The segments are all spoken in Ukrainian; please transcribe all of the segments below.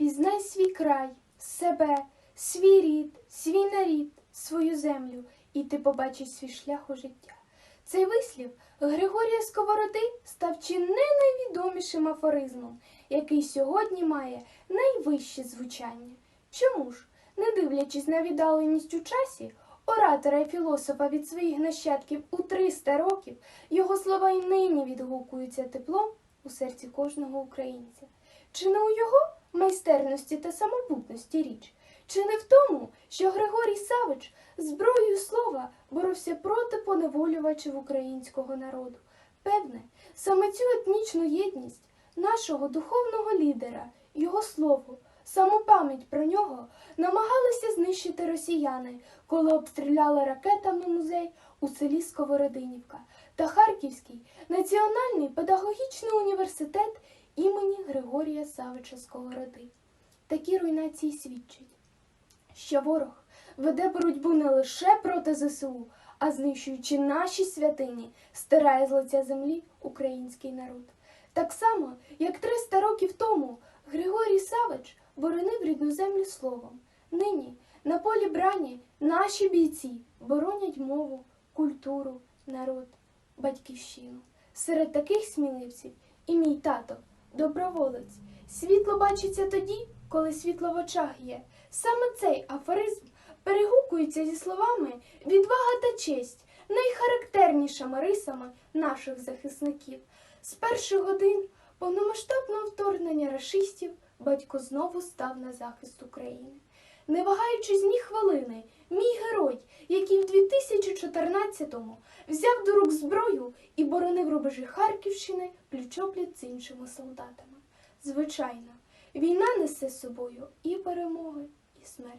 Пізнай свій край, себе, свій рід, свій нарід, свою землю, і ти побачиш свій шлях у життя. Цей вислів Григорія Сковороди став чи не найвідомішим афоризмом, який сьогодні має найвище звучання. Чому ж, не дивлячись на віддаленість у часі, оратора і філософа від своїх нащадків у 300 років, його слова й нині відгукуються теплом у серці кожного українця. Чи не у його майстерності та самобутності річ? Чи не в тому, що Григорій Савич зброєю слова боровся проти поневолювачів українського народу? Певне, саме цю етнічну єдність нашого духовного лідера, його слово, саму пам'ять про нього намагалися знищити росіяни, коли обстріляли ракетами музей у селі Сковородинівка та Харківський національний педагогічний університет імені Григорія Савича Сковороди. Такі руйнації свідчать, що ворог веде боротьбу не лише проти ЗСУ, а знищуючи наші святині, стирає з лиця землі український народ. Так само, як 300 років тому Григорій Савич боронив рідну землю словом. Нині на полі брані наші бійці боронять мову, культуру, народ, батьківщину. Серед таких сміливців і мій тато, доброволець. Світло бачиться тоді, коли світло в очах є. Саме цей афоризм перегукується зі словами відвага та честь, найхарактернішими рисами наших захисників. З перших годин повномасштабного вторгнення рашистів батько знову став на захист України. Не вагаючись ні хвилини, мій герой, який в 2014-му взяв до рук зброю і боронив рубежі Харківщини пліч-опліч з іншими солдатами. Звичайно, війна несе з собою і перемоги, і смерть.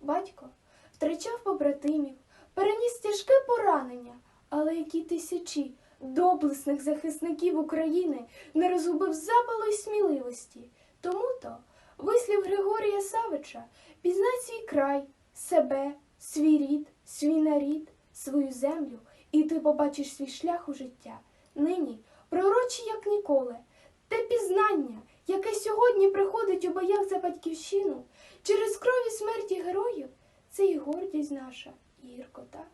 Батько втрачав побратимів, переніс тяжке поранення, але які тисячі доблесних захисників України не розгубив запалу й сміливості. Тому-то вислів Григорія Савича пізнай свій край, себе, свій рід, свій нарід, свою землю, і ти побачиш свій шлях у життя. Нині пророчі, як ніколи, те пізнання, яке сьогодні приходить у боях за батьківщину, через крові смерті героїв, це і гордість наша, і гіркота.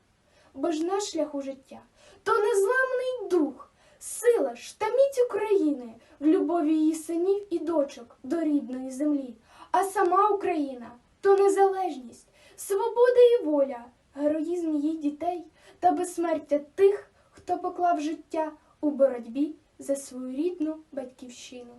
Бо ж наш шлях у життя то незламний дух, сила ж та міць України в любові її синів і дочок до рідної землі. А сама Україна то незалежність, свобода і воля, героїзм її дітей та безсмертя тих, хто поклав життя у боротьбі за свою рідну батьківщину.